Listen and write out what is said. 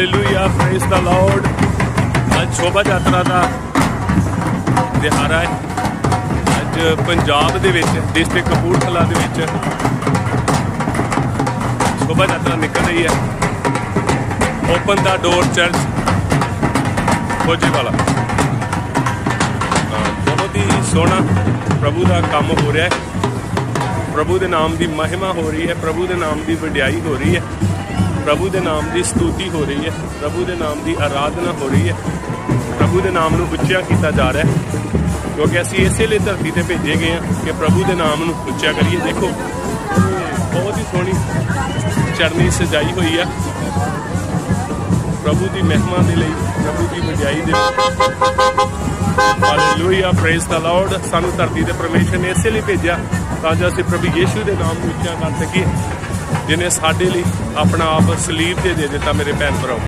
Hallelujah praise the Lord ਅੱਜ ਸ਼ੋਭਾ ਯਾਤਰਾ ਦਾ ਦਿਹਾੜਾ ਹੈ। ਅੱਜ ਪੰਜਾਬ ਦੇ ਵਿੱਚ ਡਿਸਟ੍ਰਿਕਟ ਕਪੂਰਥਲਾ ਦੇ ਵਿੱਚ ਸ਼ੋਭਾ ਯਾਤਰਾ ਨਿਕਲ ਰਹੀ ਹੈ। ਓਪਨ ਦਾ ਡੋਰ ਚਰਚ ਫੌਜੀਵਾਲਾ ਵਾਲਾ ਬਹੁਤ ਹੀ ਸੋਹਣਾ ਪ੍ਰਭੂ ਦਾ ਕੰਮ ਹੋ ਰਿਹਾ ਹੈ। ਪ੍ਰਭੂ ਦੇ ਨਾਮ ਦੀ ਮਹਿਮਾ ਹੋ ਰਹੀ ਹੈ। ਪ੍ਰਭੂ ਦੇ ਨਾਮ ਦੀ ਵਡਿਆਈ ਹੋ ਰਹੀ ਹੈ। ਪ੍ਰਭੂ ਦੇ ਨਾਮ ਦੀ ਸਤੂਤੀ ਹੋ ਰਹੀ ਹੈ, ਪ੍ਰਭੂ ਦੇ ਨਾਮ ਦੀ ਆਰਾਧਨਾ ਹੋ ਰਹੀ ਹੈ, ਪ੍ਰਭੂ ਦੇ ਨਾਮ ਨੂੰ ਉੱਚਾ ਕੀਤਾ ਜਾ ਰਿਹਾ ਹੈ, ਕਿਉਂਕਿ ਅਸੀਂ ਇਸੇ ਲਈ ਧਰਤੀ ਤੇ ਭੇਜੇ ਗਏ ਹਾਂ ਕਿ ਪ੍ਰਭੂ ਦੇ ਨਾਮ ਨੂੰ ਉੱਚਾ ਕਰੀਏ। ਦੇਖੋ, ਬਹੁਤ ਹੀ ਸੋਹਣੀ ਚਰਨੀ ਸਜਾਈ ਹੋਈ ਹੈ ਪ੍ਰਭੂ ਦੀ ਮਹਿਮਾ ਦੇ ਲਈ, ਪ੍ਰਭੂ ਦੀ ਵਡਿਆਈ ਦੇ ਲਈ। ਹਾਲੇਲੂਇਆ ਪ੍ਰੇਜ਼ ਦਾ ਲਾਰਡ ਸਾਨੂੰ ਧਰਤੀ ਤੇ ਪਰਮੇਸ਼ਰ ਨੇ ਇਸੇ ਲਈ ਭੇਜਿਆ ਤਾਂ ਜੋ ਅਸੀਂ ਪ੍ਰਭੂ ਯੀਸ਼ੂ ਦੇ ਨਾਮ ਨੂੰ ਉੱਚਾ ਕਰ ਸਕੀਏ। ਜਿਹਨੇ ਸਾਡੇ ਲਈ ਆਪਣਾ ਆਪ ਸਲੀਬ ਤੇ ਦੇ ਦਿੱਤਾ ਮੇਰੇ ਭੈਣ ਭਰਾਓ।